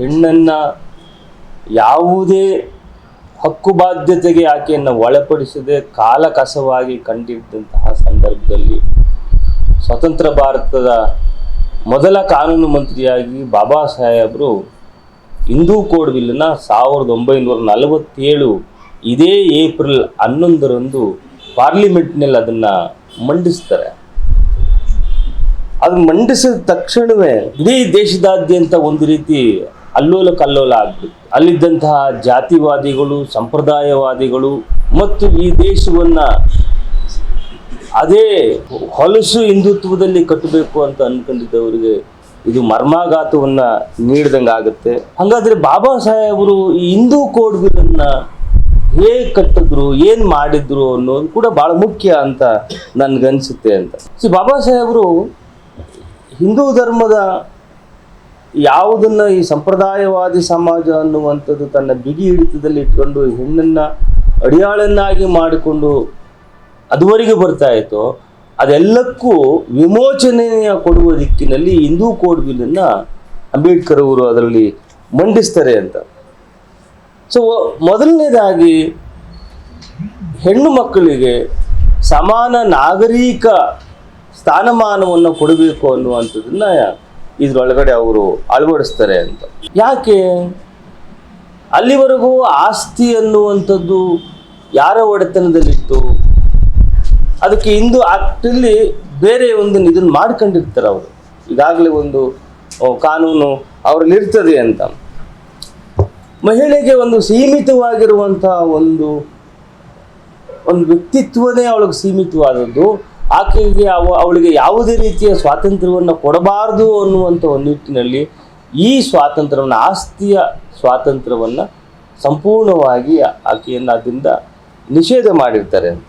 ಹೆಣ್ಣನ್ನ ಯಾವುದೇ ಹಕ್ಕು ಬಾಧ್ಯತೆಗೆ ಆಕೆಯನ್ನು ಒಳಪಡಿಸದೆ ಕಾಲ ಕಸವಾಗಿ ಕಂಡಿದ್ದಂತಹ ಸಂದರ್ಭದಲ್ಲಿ ಸ್ವತಂತ್ರ ಭಾರತದ ಮೊದಲ ಕಾನೂನು ಮಂತ್ರಿಯಾಗಿ ಬಾಬಾ ಸಾಹೇಬರು ಹಿಂದೂ ಕೋಡ್ ಬಿಲ್ಲನ್ನು ಸಾವಿರದ ಒಂಬೈನೂರ ನಲವತ್ತೇಳು ಇದೇ ಏಪ್ರಿಲ್ ಹನ್ನೊಂದರಂದು ಪಾರ್ಲಿಮೆಂಟ್ನಲ್ಲಿ ಅದನ್ನು ಮಂಡಿಸ್ತಾರೆ. ಅದು ಮಂಡಿಸಿದ ತಕ್ಷಣವೇ ಇಡೀ ದೇಶದಾದ್ಯಂತ ಒಂದು ರೀತಿ ಅಲ್ಲೋಲ ಕಲ್ಲೋಲ ಆಗ್ಬಿಟ್ಟು ಅಲ್ಲಿದ್ದಂತಹ ಜಾತಿವಾದಿಗಳು, ಸಂಪ್ರದಾಯವಾದಿಗಳು ಮತ್ತು ಈ ದೇಶವನ್ನ ಅದೇ ಹೊಲಸು ಹಿಂದುತ್ವದಲ್ಲಿ ಕಟ್ಟಬೇಕು ಅಂತ ಅನ್ಕೊಂಡಿದ್ದವರಿಗೆ ಇದು ಮರ್ಮಾಘಾತವನ್ನ ನೀಡ್ದಂಗೆ ಆಗುತ್ತೆ. ಹಾಗಾದ್ರೆ ಬಾಬಾ ಸಾಹೇಬರು ಈ ಹಿಂದೂ ಕೋಡ್ ಬಿಲ್ಲನ್ನ ಹೇಗೆ ಕಟ್ಟಿದ್ರು, ಏನು ಮಾಡಿದ್ರು ಅನ್ನೋದು ಕೂಡ ಬಹಳ ಮುಖ್ಯ ಅಂತ ನನ್ಗನ್ಸುತ್ತೆ ಅಂತ. ಸಿ ಬಾಬಾ ಸಾಹೇಬರು ಹಿಂದೂ ಧರ್ಮದ ಯಾವುದನ್ನ ಈ ಸಂಪ್ರದಾಯವಾದಿ ಸಮಾಜ ಅನ್ನುವಂಥದ್ದು ತನ್ನ ಬಿಗಿ ಹಿಡಿತದಲ್ಲಿ ಇಟ್ಕೊಂಡು ಹೆಣ್ಣನ್ನ ಅಡಿಯಾಳನ್ನಾಗಿ ಮಾಡಿಕೊಂಡು ಅದುವರೆಗೆ ಬರ್ತಾ ಇತ್ತು, ಅದೆಲ್ಲಕ್ಕೂ ವಿಮೋಚನೆಯ ಕೊಡುವ ದಿಕ್ಕಿನಲ್ಲಿ ಹಿಂದೂ ಕೋಡ್ ಬಿಲ್ಲನ್ನು ಅಂಬೇಡ್ಕರ್ ಅವರು ಅದರಲ್ಲಿ ಮಂಡಿಸ್ತಾರೆ ಅಂತ. ಸೊ ಮೊದಲನೇದಾಗಿ ಹೆಣ್ಣು ಮಕ್ಕಳಿಗೆ ಸಮಾನ ನಾಗರಿಕ ಸ್ಥಾನಮಾನವನ್ನು ಕೊಡಬೇಕು ಅನ್ನುವಂಥದ್ದನ್ನ ಇದ್ರೊಳಗಡೆ ಅವರು ಅಳವಡಿಸ್ತಾರೆ ಅಂತ. ಯಾಕೆ? ಅಲ್ಲಿವರೆಗೂ ಆಸ್ತಿ ಅನ್ನುವಂಥದ್ದು ಯಾರ ಒಡೆತನದಲ್ಲಿತ್ತು. ಅದಕ್ಕೆ ಇಂದು ಆಕ್ಟಲ್ಲಿ ಬೇರೆ ಒಂದು ಇದನ್ನು ಮಾಡ್ಕೊಂಡಿರ್ತಾರೆ ಅವರು. ಈಗಾಗಲೇ ಒಂದು ಕಾನೂನು ಅವರಲ್ಲಿ ಇರ್ತದೆ ಅಂತ. ಮಹಿಳೆಗೆ ಒಂದು ಸೀಮಿತವಾಗಿರುವಂತಹ ಒಂದು ಒಂದು ವ್ಯಕ್ತಿತ್ವನೇ ಅವಳಿಗೆ ಸೀಮಿತವಾದದ್ದು. ಆಕೆಗೆ ಅವ ಅವಳಿಗೆ ಯಾವುದೇ ರೀತಿಯ ಸ್ವಾತಂತ್ರ್ಯವನ್ನು ಕೊಡಬಾರದು ಅನ್ನುವಂಥ ಒಂದು ನಿಟ್ಟಿನಲ್ಲಿ ಈ ಸ್ವಾತಂತ್ರ್ಯವನ್ನು, ಆಸ್ತಿಯ ಸ್ವಾತಂತ್ರ್ಯವನ್ನು ಸಂಪೂರ್ಣವಾಗಿ ಆಕೆಯನ್ನು ಅದರಿಂದ ನಿಷೇಧ ಮಾಡಿರ್ತಾರೆ ಅಂತ.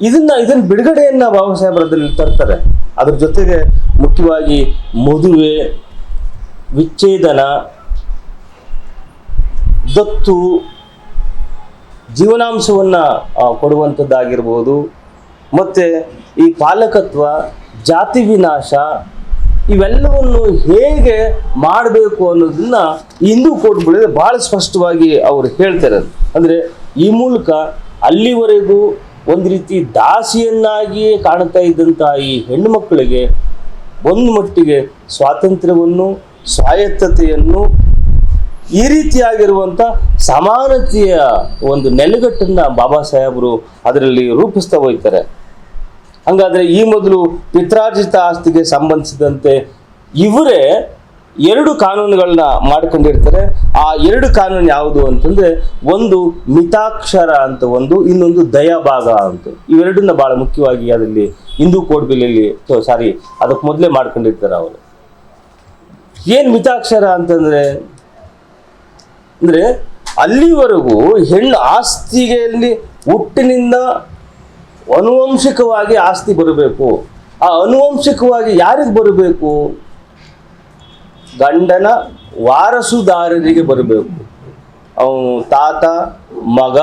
ಇದನ್ನ ಇದನ್ನ ಬಿಡುಗಡೆಯನ್ನ ಬಾಬಾ ಸಾಹೇಬ್ರ ಅದ್ರಲ್ಲಿ ತರ್ತಾರೆ. ಅದ್ರ ಜೊತೆಗೆ ಮುಖ್ಯವಾಗಿ ಮದುವೆ, ವಿಚ್ಛೇದನ, ದತ್ತು, ಜೀವನಾಂಶವನ್ನು ಕೊಡುವಂಥದ್ದಾಗಿರ್ಬೋದು. ಮತ್ತು ಈ ಪಾಲಕತ್ವ, ಜಾತಿ ವಿನಾಶ ಇವೆಲ್ಲವನ್ನು ಹೇಗೆ ಮಾಡಬೇಕು ಅನ್ನೋದನ್ನ ಹಿಂದೂ ಕೋಡ್ಗಳಿದೆ ಭಾಳ ಸ್ಪಷ್ಟವಾಗಿ ಅವರು ಹೇಳ್ತಾರೆ ಅಂದರೆ ಈ ಮೂಲಕ ಅಲ್ಲಿವರೆಗೂ ಒಂದು ರೀತಿ ದಾಸಿಯನ್ನಾಗಿಯೇ ಕಾಣ್ತಾ ಇದ್ದಂಥ ಈ ಹೆಣ್ಣು ಮಕ್ಕಳಿಗೆ ಒಂದು ಮಟ್ಟಿಗೆ ಸ್ವಾತಂತ್ರ್ಯವನ್ನು, ಸ್ವಾಯತ್ತತೆಯನ್ನು ಈ ರೀತಿಯಾಗಿರುವಂಥ ಸಮಾನತೆಯ ಒಂದು ನೆಲೆಗಟ್ಟನ್ನು ಬಾಬಾ ಸಾಹೇಬರು ಅದರಲ್ಲಿ ರೂಪಿಸ್ತಾ ಹೋಗ್ತಾರೆ. ಹಂಗಾದ್ರೆ ಈ ಮೊದಲು ಪಿತ್ರಾರ್ಜಿತ ಆಸ್ತಿಗೆ ಸಂಬಂಧಿಸಿದಂತೆ ಇವರೇ ಎರಡು ಕಾನೂನುಗಳನ್ನ ಮಾಡ್ಕೊಂಡಿರ್ತಾರೆ. ಆ ಎರಡು ಕಾನೂನು ಯಾವುದು ಅಂತಂದ್ರೆ ಒಂದು ಮಿತಾಕ್ಷರ ಅಂತ ಒಂದು, ಇನ್ನೊಂದು ದಯಾಭಾಗ ಅಂತ. ಇವೆರಡನ್ನ ಬಹಳ ಮುಖ್ಯವಾಗಿ ಅದರಲ್ಲಿ ಹಿಂದೂ ಕೋಡ್ ಬಿಲ್ಲಲ್ಲಿ ಸಾರಿ, ಅದಕ್ಕೆ ಮೊದಲೇ ಮಾಡ್ಕೊಂಡಿರ್ತಾರೆ ಅವರು. ಏನ್ ಮಿತಾಕ್ಷರ ಅಂತಂದ್ರೆ, ಅಂದ್ರೆ ಅಲ್ಲಿವರೆಗೂ ಹೆಣ್ಣು ಆಸ್ತಿಗೆಯಲ್ಲಿ ಹುಟ್ಟಿನಿಂದ ಅನುವಂಶಿಕವಾಗಿ ಆಸ್ತಿ ಬರಬೇಕು. ಆ ಅನುವಂಶಿಕವಾಗಿ ಯಾರಿಗೆ ಬರಬೇಕು? ಗಂಡನ ವಾರಸುದಾರರಿಗೆ ಬರಬೇಕು. ಅವನು ತಾತ, ಮಗ,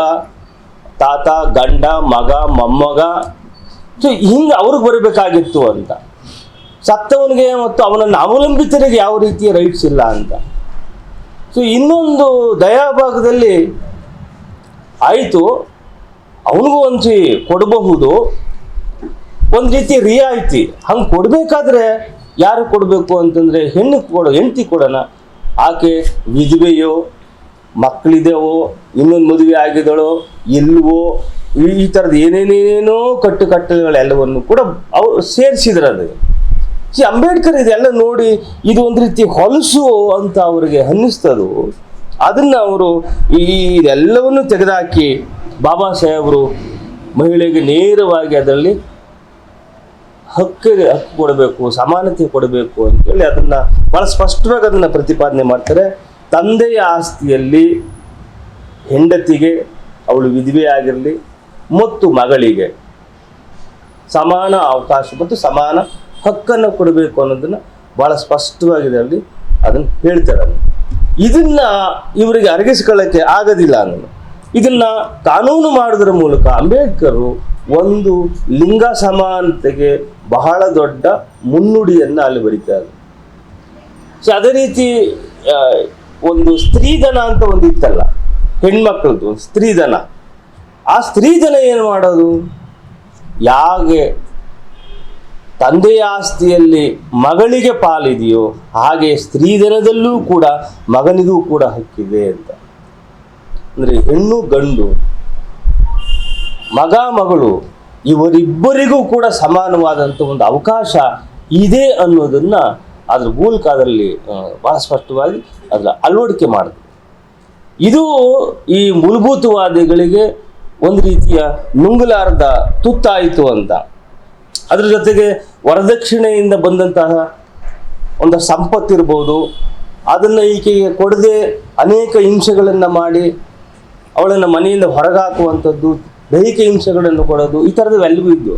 ತಾತ, ಗಂಡ, ಮಗ, ಮೊಮ್ಮಗ. ಹಿಂಗೆ ಅವ್ರಿಗೆ ಬರಬೇಕಾಗಿತ್ತು ಅಂತ. ಸತ್ತವನಿಗೆ ಮತ್ತು ಅವನನ್ನು ಅವಲಂಬಿತರಿಗೆ ಯಾವ ರೀತಿಯ ರೈಟ್ಸ್ ಇಲ್ಲ ಅಂತ. ಸೊ, ಇನ್ನೊಂದು ದಯಾಭಾಗದಲ್ಲಿ ಆಯಿತು. ಅವನಿಗೂ ಒಂದು ಕೊಡಬಹುದು, ಒಂದು ರೀತಿ ರಿಯಾಯಿತಿ ಹಂಗೆ ಕೊಡಬೇಕಾದ್ರೆ ಯಾರು ಕೊಡಬೇಕು ಅಂತಂದರೆ ಹೆಣ್ಣು ಕೊಡೋ, ಹೆಂಡತಿ ಕೊಡೋಣ. ಆಕೆ ವಿಧವೆಯೋ, ಮಕ್ಕಳಿದೆವೋ, ಇನ್ನೊಂದು ಮದುವೆ ಆಗಿದಳೋ, ಇಲ್ವೋ, ಈ ಥರದ ಏನೇನೇನೇನೋ ಕಟ್ಟು ಕಟ್ಟುಗಳೆಲ್ಲವನ್ನು ಕೂಡ ಅವ್ರು ಸೇರಿಸಿದ್ರು ಅದು. ಸಿ ಅಂಬೇಡ್ಕರ್ ಇದೆಲ್ಲ ನೋಡಿ ಇದು ಒಂದು ರೀತಿ ಹೊಲಸು ಅಂತ ಅವರಿಗೆ ಅನ್ನಿಸ್ತದು. ಅದನ್ನ ಅವರು ಈ ಇದೆಲ್ಲವನ್ನು ತೆಗೆದುಹಾಕಿ ಬಾಬಾ ಸಾಹೇಬರು ಮಹಿಳೆಗೆ ನೇರವಾಗಿ ಅದರಲ್ಲಿ ಹಕ್ಕಿಗೆ ಹಕ್ಕು ಕೊಡಬೇಕು, ಸಮಾನತೆ ಕೊಡಬೇಕು ಅಂತೇಳಿ ಅದನ್ನ ಬಹಳ ಸ್ಪಷ್ಟವಾಗಿ ಅದನ್ನ ಪ್ರತಿಪಾದನೆ ಮಾಡ್ತಾರೆ ತಂದೆಯ ಆಸ್ತಿಯಲ್ಲಿ ಹೆಂಡತಿಗೆ, ಅವಳು ವಿಧವೆ ಆಗಿರಲಿ ಮತ್ತು ಮಗಳಿಗೆ ಸಮಾನ ಅವಕಾಶ ಮತ್ತು ಸಮಾನ ಹಕ್ಕನ್ನು ಕೊಡಬೇಕು ಅನ್ನೋದನ್ನ ಬಹಳ ಸ್ಪಷ್ಟವಾಗಿದೆ ಅದನ್ನು ಹೇಳ್ತಾರೆ. ಇದನ್ನ ಇವರಿಗೆ ಅರಗಿಸ್ಕೊಳ್ಳೋಕ್ಕೆ ಆಗೋದಿಲ್ಲ ಅನ್ನೋದು ಇದನ್ನ ಕಾನೂನು ಮಾಡೋದ್ರ ಮೂಲಕ ಅಂಬೇಡ್ಕರ್ ಒಂದು ಲಿಂಗ ಸಮಾನತೆಗೆ ಬಹಳ ದೊಡ್ಡ ಮುನ್ನುಡಿಯನ್ನು ಅಲ್ಲಿ ಬರೀತಾರೆ. ಸೊ ಅದೇ ರೀತಿ ಒಂದು ಸ್ತ್ರೀಧನ ಅಂತ ಒಂದು ಇತ್ತಲ್ಲ, ಹೆಣ್ಮಕ್ಳದ್ದು, ಒಂದು ಸ್ತ್ರೀಧನ. ಆ ಸ್ತ್ರೀಧನ ಏನು ಮಾಡೋದು? ಯಾಗೆ ತಂದೆಯ ಆಸ್ತಿಯಲ್ಲಿ ಮಗಳಿಗೆ ಪಾಲಿದೆಯೋ, ಹಾಗೆ ಸ್ತ್ರೀಧನದಲ್ಲೂ ಕೂಡ ಮಗನಿಗೂ ಕೂಡ ಹಕ್ಕಿದೆ ಅಂತ. ಅಂದ್ರೆ ಹೆಣ್ಣು ಗಂಡು, ಮಗ ಮಗಳು, ಇವರಿಬ್ಬರಿಗೂ ಕೂಡ ಸಮಾನವಾದಂಥ ಒಂದು ಅವಕಾಶ ಇದೆ ಅನ್ನೋದನ್ನು ಅದ್ರ ಮೂಲಕ ಅದರಲ್ಲಿ ಬಹಳ ಸ್ಪಷ್ಟವಾಗಿ ಅದರ ಅಳವಡಿಕೆ ಮಾಡಿದ್ರು. ಇದು ಈ ಮೂಲಭೂತವಾದಿಗಳಿಗೆ ಒಂದು ರೀತಿಯ ನುಂಗಲಾರದ ತುತ್ತಾಯಿತು ಅಂತ. ಅದ್ರ ಜೊತೆಗೆ ವರದಕ್ಷಿಣೆಯಿಂದ ಬಂದಂತಹ ಒಂದು ಸಂಪತ್ತಿರ್ಬೋದು, ಅದನ್ನು ಈಕೆಗೆ ಕೊಡದೆ ಅನೇಕ ಹಿಂಸೆಗಳನ್ನು ಮಾಡಿ ಅವಳನ್ನು ಮನೆಯಿಂದ ಹೊರಗಾಕುವಂಥದ್ದು, ದೈಹಿಕ ಹಿಂಸೆಗಳನ್ನು ಕೊಡೋದು, ಈ ಥರದವೆಲ್ಲವೂ ಇದ್ದು.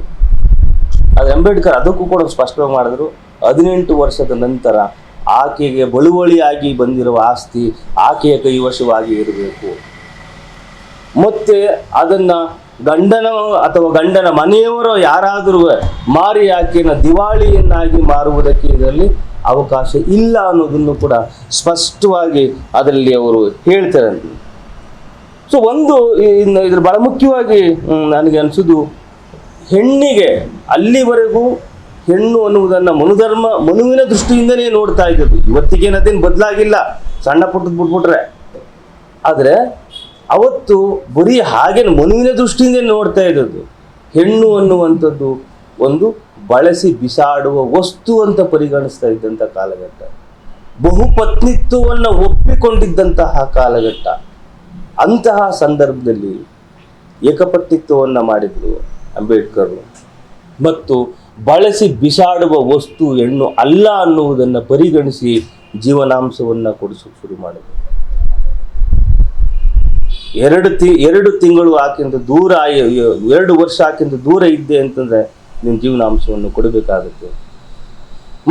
ಆದರೆ ಅಂಬೇಡ್ಕರ್ ಅದಕ್ಕೂ ಕೂಡ ಸ್ಪಷ್ಟವಾಗಿ ಮಾಡಿದ್ರು, ಹದಿನೆಂಟು ವರ್ಷದ ನಂತರ ಆಕೆಗೆ ಬಳುವಳಿಯಾಗಿ ಬಂದಿರುವ ಆಸ್ತಿ ಆಕೆಯ ಕೈವಶವಾಗಿ ಇರಬೇಕು. ಮತ್ತೆ ಅದನ್ನ ಗಂಡನ ಅಥವಾ ಗಂಡನ ಮನೆಯವರು ಯಾರಾದರೂ ಮಾರಿ ಆಕೆಯನ್ನು ದಿವಾಳಿಯನ್ನಾಗಿ ಮಾರುವುದಕ್ಕೆ ಇದರಲ್ಲಿ ಅವಕಾಶ ಇಲ್ಲ ಅನ್ನೋದನ್ನು ಕೂಡ ಸ್ಪಷ್ಟವಾಗಿ ಅದರಲ್ಲಿ ಅವರು ಹೇಳ್ತಾರೆ ಸೊ ಒಂದು ಇದ್ರ ಬಹಳ ಮುಖ್ಯವಾಗಿ ನನಗೆ ಅನಿಸೋದು ಹೆಣ್ಣಿಗೆ ಅಲ್ಲಿವರೆಗೂ ಹೆಣ್ಣು ಅನ್ನುವುದನ್ನು ಮನುಧರ್ಮ, ಮನುವಿನ ದೃಷ್ಟಿಯಿಂದನೇ ನೋಡ್ತಾ ಇದ್ದದ್ದು. ಇವತ್ತಿಗೇನದೇನು ಬದಲಾಗಿಲ್ಲ. ಸಣ್ಣ ಪುಟ್ಟದ್ ಬಿಟ್ಬಿಟ್ರೆ. ಆದರೆ ಅವತ್ತು ಬರೀ ಹಾಗೆ ಮನುವಿನ ದೃಷ್ಟಿಯಿಂದ ನೋಡ್ತಾ ಇದ್ದದ್ದು. ಹೆಣ್ಣು ಅನ್ನುವಂಥದ್ದು ಒಂದು ಬಳಸಿ ಬಿಸಾಡುವ ವಸ್ತು ಅಂತ ಪರಿಗಣಿಸ್ತಾ ಇದ್ದಂಥ ಕಾಲಘಟ್ಟ. ಬಹುಪತ್ನಿತ್ವವನ್ನು ಒಪ್ಪಿಕೊಂಡಿದ್ದಂತಹ ಕಾಲಘಟ್ಟ. ಅಂತಹ ಸಂದರ್ಭದಲ್ಲಿ ಏಕಪಟ್ಟಿತ್ವವನ್ನು ಮಾಡಿದ್ರು ಅಂಬೇಡ್ಕರ್. ಮತ್ತು ಬಳಸಿ ಬಿಸಾಡುವ ವಸ್ತು, ಹೆಣ್ಣು ಅಲ್ಲ ಅನ್ನುವುದನ್ನು ಪರಿಗಣಿಸಿ ಜೀವನಾಂಶವನ್ನು ಕೊಡಿಸೋಕೆ ಶುರು ಮಾಡಿದ್ರು. ಎರಡು ತಿ, ಎರಡು ತಿಂಗಳು ಆಕಿಂದ ದೂರ ಎರಡು ವರ್ಷ ಆಕಿಂದ ದೂರ ಇದ್ದೆ ಅಂತಂದ್ರೆ ನಿನ್ನ ಜೀವನಾಂಶವನ್ನು ಕೊಡಬೇಕಾಗುತ್ತೆ.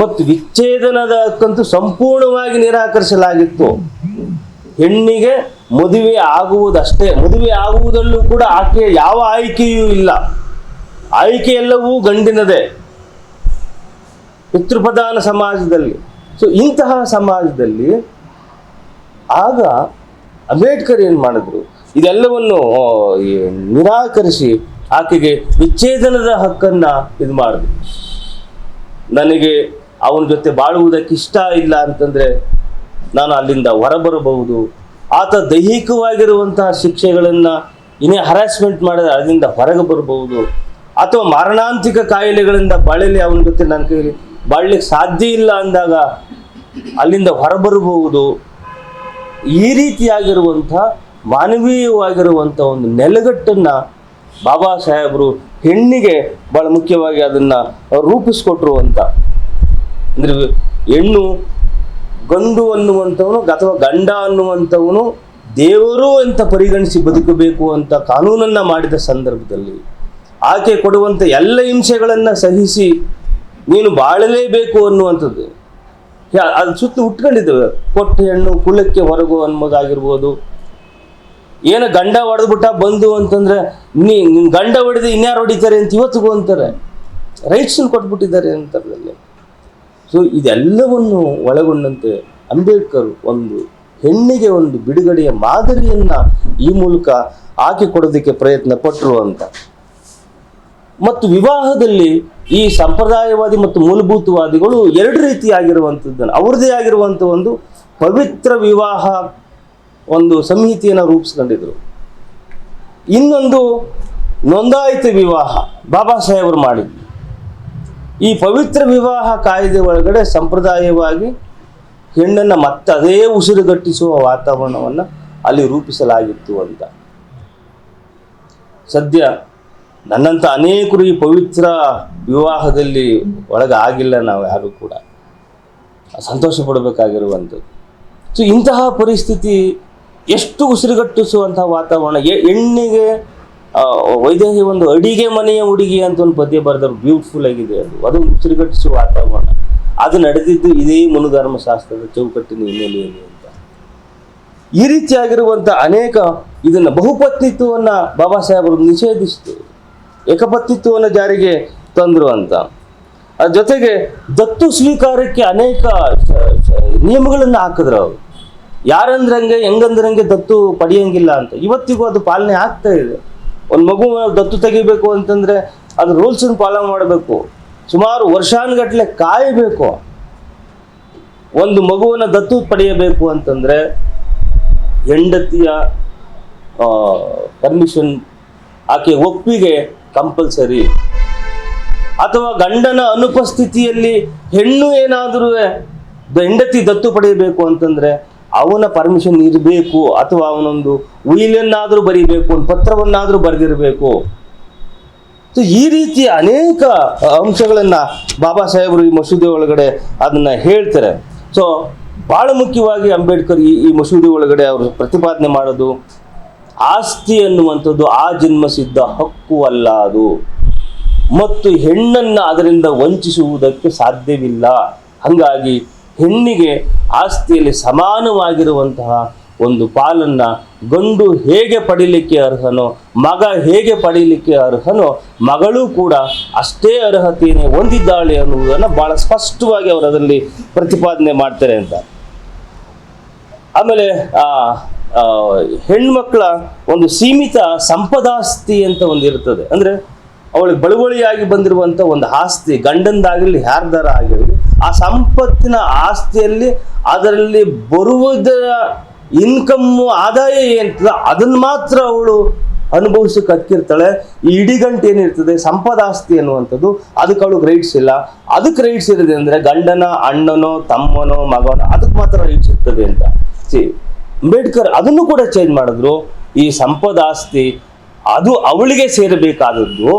ಮತ್ತು ವಿಚ್ಛೇದನದಕ್ಕಂತೂ ಸಂಪೂರ್ಣವಾಗಿ ನಿರಾಕರಿಸಲಾಗಿತ್ತು. ಹೆಣ್ಣಿಗೆ ಮದುವೆ ಆಗುವುದಷ್ಟೇ, ಮದುವೆ ಆಗುವುದಲ್ಲೂ ಕೂಡ ಆಕೆಯ ಯಾವ ಆಯ್ಕೆಯೂ ಇಲ್ಲ. ಆಯ್ಕೆ ಎಲ್ಲವೂ ಗಂಡಿನದೇ. ಪಿತೃಪ್ರಧಾನ ಸಮಾಜದಲ್ಲಿ. ಸೊ ಇಂತಹ ಸಮಾಜದಲ್ಲಿ ಆಗ ಅಂಬೇಡ್ಕರ್ ಏನು ಮಾಡಿದ್ರು? ಇದೆಲ್ಲವನ್ನು ನಿರಾಕರಿಸಿ ಆಕೆಗೆ ವಿಚ್ಛೇದನದ ಹಕ್ಕನ್ನ ಇದು ಮಾಡಿದ್ರು. ನನಗೆ ಅವನ ಜೊತೆ ಬಾಳುವುದಕ್ಕೆ ಇಷ್ಟ ಇಲ್ಲ ಅಂತಂದ್ರೆ ನಾನು ಅಲ್ಲಿಂದ ಹೊರಬರಬಹುದು. ಆತ ದೈಹಿಕವಾಗಿರುವಂತಹ ಶಿಕ್ಷೆಗಳನ್ನು ಇನ್ನೇ ಹರಾಸ್ಮೆಂಟ್ ಮಾಡಿದ್ರೆ ಅದರಿಂದ ಹೊರಗೆ ಬರಬಹುದು. ಅಥವಾ ಮಾರಣಾಂತಿಕ ಕಾಯಿಲೆಗಳಿಂದ ಬಾಳಲಿ ಅವನ ಜೊತೆ ನನ್ನ ಕೈಲಿ ಬಾಳ್ಲಿಕ್ಕೆ ಸಾಧ್ಯ ಇಲ್ಲ ಅಂದಾಗ ಅಲ್ಲಿಂದ ಹೊರಬರಬಹುದು. ಈ ರೀತಿಯಾಗಿರುವಂಥ ಮಾನವೀಯವಾಗಿರುವಂಥ ಒಂದು ನೆಲೆಗಟ್ಟನ್ನು ಬಾಬಾ ಸಾಹೇಬರು ಹೆಣ್ಣಿಗೆ ಬಹಳ ಮುಖ್ಯವಾಗಿ ಅದನ್ನ ರೂಪಿಸ್ಕೊಟ್ರು ಅಂತ. ಅಂದ್ರೆ ಹೆಣ್ಣು ಗಂಡು ಅನ್ನುವಂಥವನು ಅಥವಾ ಗಂಡ ಅನ್ನುವಂಥವನು ದೇವರು ಅಂತ ಪರಿಗಣಿಸಿ ಬದುಕಬೇಕು ಅಂತ ಕಾನೂನನ್ನ ಮಾಡಿದ ಸಂದರ್ಭದಲ್ಲಿ ಆಕೆ ಕೊಡುವಂಥ ಎಲ್ಲ ಹಿಂಸೆಗಳನ್ನು ಸಹಿಸಿ ನೀನು ಬಾಳಲೇಬೇಕು ಅನ್ನುವಂಥದ್ದು. ಅದು ಸುತ್ತ ಉಟ್ಕೊಂಡಿದ್ದೇವೆ. ಕೊಟ್ಟೆ ಹೆಣ್ಣು ಕುಲಕ್ಕೆ ಹೊರಗು ಅನ್ನೋದಾಗಿರ್ಬೋದು ಏನೋ ಗಂಡ ಹೊಡೆದ್ಬಿಟ್ಟ ಬಂದು ಅಂತಂದ್ರೆ, ನೀ, ನಿನ್ ಗಂಡ ಹೊಡೆದು ಇನ್ಯಾರು ಹೊಡಿತಾರೆ ಅಂತ ಇವತ್ತಿಗೂ ಅಂತಾರೆ. ರೈಟ್ಸನ್ನು ಕೊಟ್ಬಿಟ್ಟಿದ್ದಾರೆ ಅಂತಾರಲ್ಲಿ ಸೊ ಇದೆಲ್ಲವನ್ನು ಒಳಗೊಂಡಂತೆ ಅಂಬೇಡ್ಕರ್ ಒಂದು ಹೆಣ್ಣಿಗೆ ಒಂದು ಬಿಡುಗಡೆಯ ಮಾದರಿಯನ್ನ ಈ ಮೂಲಕ ಹಾಕಿ ಕೊಡೋದಕ್ಕೆ ಪ್ರಯತ್ನ ಪಟ್ಟರು ಅಂತ. ಮತ್ತು ವಿವಾಹದಲ್ಲಿ ಈ ಸಂಪ್ರದಾಯವಾದಿ ಮತ್ತು ಮೂಲಭೂತವಾದಿಗಳು ಎರಡು ರೀತಿಯಾಗಿರುವಂಥದ್ದನ್ನು, ಅವ್ರದ್ದೇ ಆಗಿರುವಂಥ ಒಂದು ಪವಿತ್ರ ವಿವಾಹ ಒಂದು ಸಂಹಿತೆಯನ್ನು ರೂಪಿಸ್ಕೊಂಡಿದ್ರು. ಇನ್ನೊಂದು ನೋಂದಾಯಿತ ವಿವಾಹ ಬಾಬಾ ಸಾಹೇಬರು ಮಾಡಿದ್ರು. ಈ ಪವಿತ್ರ ವಿವಾಹ ಕಾಯ್ದೆ ಒಳಗಡೆ ಸಂಪ್ರದಾಯವಾಗಿ ಹೆಣ್ಣನ್ನು ಮತ್ತೆ ಅದೇ ಉಸಿರುಗಟ್ಟಿಸುವ ವಾತಾವರಣವನ್ನು ಅಲ್ಲಿ ರೂಪಿಸಲಾಗಿತ್ತು ಅಂತ. ಸದ್ಯ ನನ್ನಂಥ ಅನೇಕರು ಈ ಪವಿತ್ರ ವಿವಾಹದಲ್ಲಿ ಒಳಗೆ ಆಗಿಲ್ಲ ನಾವು ಯಾರು ಕೂಡ. ಸಂತೋಷ ಪಡಬೇಕಾಗಿರುವಂಥದ್ದು. ಸೊ ಇಂತಹ ಪರಿಸ್ಥಿತಿ ಎಷ್ಟು ಉಸಿರುಗಟ್ಟಿಸುವಂತಹ ವಾತಾವರಣ ಹೆಣ್ಣಿಗೆ ವೈದೇಹಿ ಒಂದು ಅಡಿಗೆ ಮನೆಯ ಹುಡುಗಿ ಅಂತ ಒಂದು ಪದ್ಯ ಬರೆದ್ರು ಬ್ಯೂಟಿಫುಲ್ ಆಗಿದೆ ಅದು. ಅದು ಉಸಿರುಗಟ್ಟಿಸುವ ವಾತಾವರಣ. ಅದು ನಡೆದಿದ್ದು ಇದೇ ಮನುಧರ್ಮ ಶಾಸ್ತ್ರದ ಚೌಕಟ್ಟಿನ ಹಿನ್ನೆಲೆಯಲ್ಲಿ ಅಂತ. ಈ ರೀತಿಯಾಗಿರುವಂಥ ಅನೇಕ ಇದನ್ನ ಬಹುಪತ್ನಿತ್ವವನ್ನ ಬಾಬಾ ಸಾಹೇಬರು ನಿಷೇಧಿಸಿತು ಏಕಪತ್ನಿತ್ವವನ್ನು ಜಾರಿಗೆ ತಂದರು ಅಂತ. ಅದ್ರ ಜೊತೆಗೆ ದತ್ತು ಸ್ವೀಕಾರಕ್ಕೆ ಅನೇಕ ನಿಯಮಗಳನ್ನ ಹಾಕಿದ್ರು ಅವರು. ಯಾರಂದ್ರಂಗೆ, ಹೆಂಗಂದ್ರಂಗೆ ದತ್ತು ಪಡೆಯಂಗಿಲ್ಲ ಅಂತ. ಇವತ್ತಿಗೂ ಅದು ಪಾಲನೆ ಆಗ್ತಾ ಇದೆ. ಒಂದು ಮಗು ದತ್ತು ತೆಗಿಬೇಕು ಅಂತಂದ್ರೆ ಅದು ರೂಲ್ಸ್ ಫಾಲೋ ಮಾಡಬೇಕು. ಸುಮಾರು ವರ್ಷಾನುಗಟ್ಟಲೆ ಕಾಯಬೇಕು. ಒಂದು ಮಗುವನ್ನು ದತ್ತು ಪಡೆಯಬೇಕು ಅಂತಂದ್ರೆ ಹೆಂಡತಿಯ ಪರ್ಮಿಷನ್ ಆಕೆ ಒಪ್ಪಿಗೆ ಕಂಪಲ್ಸರಿ ಅಥವಾ ಗಂಡನ ಅನುಪಸ್ಥಿತಿಯಲ್ಲಿ ಹೆಣ್ಣು ಏನಾದರೂ ಹೆಂಡತಿ ದತ್ತು ಪಡೆಯಬೇಕು ಅಂತಂದ್ರೆ ಅವನ ಪರ್ಮಿಷನ್ ಇರಬೇಕು ಅಥವಾ ಅವನೊಂದು ಉಯಿಲನ್ನಾದರೂ ಬರೀಬೇಕು, ಒಂದು ಪತ್ರವನ್ನಾದರೂ ಬರೆದಿರಬೇಕು. ಸೊ ಈ ರೀತಿ ಅನೇಕ ಅಂಶಗಳನ್ನು ಬಾಬಾ ಸಾಹೇಬರು ಈ ಮಸೂದೆ ಒಳಗಡೆ ಅದನ್ನ ಹೇಳ್ತಾರೆ. ಸೊ ಬಹಳ ಮುಖ್ಯವಾಗಿ ಅಂಬೇಡ್ಕರ್ ಈ ಈ ಮಸೂದೆ ಒಳಗಡೆ ಅವರು ಪ್ರತಿಪಾದನೆ ಮಾಡೋದು, ಆಸ್ತಿ ಅನ್ನುವಂಥದ್ದು ಆ ಜನ್ಮ ಸಿದ್ಧ ಹಕ್ಕು ಅಲ್ಲ ಅದು. ಮತ್ತು ಹೆಣ್ಣನ್ನು ಅದರಿಂದ ವಂಚಿಸುವುದಕ್ಕೆ ಸಾಧ್ಯವಿಲ್ಲ. ಹಂಗಾಗಿ ಹೆಣ್ಣಿಗೆ ಆಸ್ತಿಯಲ್ಲಿ ಸಮಾನವಾಗಿರುವಂತಹ ಒಂದು ಪಾಲನ್ನ ಗಂಡು ಹೇಗೆ ಪಡೀಲಿಕ್ಕೆ ಅರ್ಹನೋ ಮಗ ಹೇಗೆ ಪಡೀಲಿಕ್ಕೆ ಅರ್ಹನೋ ಮಗಳು ಕೂಡ ಅಷ್ಟೇ ಅರ್ಹತೆಯನ್ನು ಹೊಂದಿದ್ದಾಳೆ ಅನ್ನುವುದನ್ನು ಬಹಳ ಸ್ಪಷ್ಟವಾಗಿ ಅವರು ಅದರಲ್ಲಿ ಪ್ರತಿಪಾದನೆ ಮಾಡ್ತಾರೆ ಅಂತ. ಆಮೇಲೆ ಆ, ಹೆಣ್ಮಕ್ಳ ಒಂದು ಸೀಮಿತ ಸಂಪದಾಸ್ತಿ ಅಂತ ಒಂದು ಇರ್ತದೆ. ಅಂದ್ರೆ ಅವಳಿಗೆ ಬಳುವಳಿಯಾಗಿ ಬಂದಿರುವಂಥ ಒಂದು ಆಸ್ತಿ ಗಂಡಂದಾಗಿರಲಿ ಯಾರ್ದಾರ ಆಗಿರಲಿ ಆ ಸಂಪತ್ತಿನ ಆಸ್ತಿಯಲ್ಲಿ ಅದರಲ್ಲಿ ಬರುವುದರ ಇನ್ಕಮ್ ಆದಾಯ ಏನಿರ್ತದೆ ಅದನ್ನ ಮಾತ್ರ ಅವಳು ಅನುಭವಿಸಕ್ಕೆ ಹಕ್ಕಿರ್ತಾಳೆ ಈ ಇಡಿಗಂಟು ಏನಿರ್ತದೆ ಸಂಪದಾಸ್ತಿ ಅನ್ನುವಂಥದ್ದು ಅದಕ್ಕೆ ಅವಳು ರೈಟ್ಸ್ ಇಲ್ಲ. ಅದಕ್ಕೆ ರೈಟ್ಸ್ ಇರೋದೆ ಅಂದ್ರೆ ಗಂಡನ, ಅಣ್ಣನೋ, ತಮ್ಮನೋ, ಮಗನೋ, ಅದಕ್ಕೆ ಮಾತ್ರ ರೈಟ್ಸ್ ಇರ್ತದೆ ಅಂತ. ಸಿ ಅಂಬೇಡ್ಕರ್ ಅದನ್ನು ಕೂಡ ಚೇಂಜ್ ಮಾಡಿದ್ರು. ಈ ಸಂಪದಾಸ್ತಿ ಅದು ಅವಳಿಗೆ ಸೇರಬೇಕಾದದ್ದು,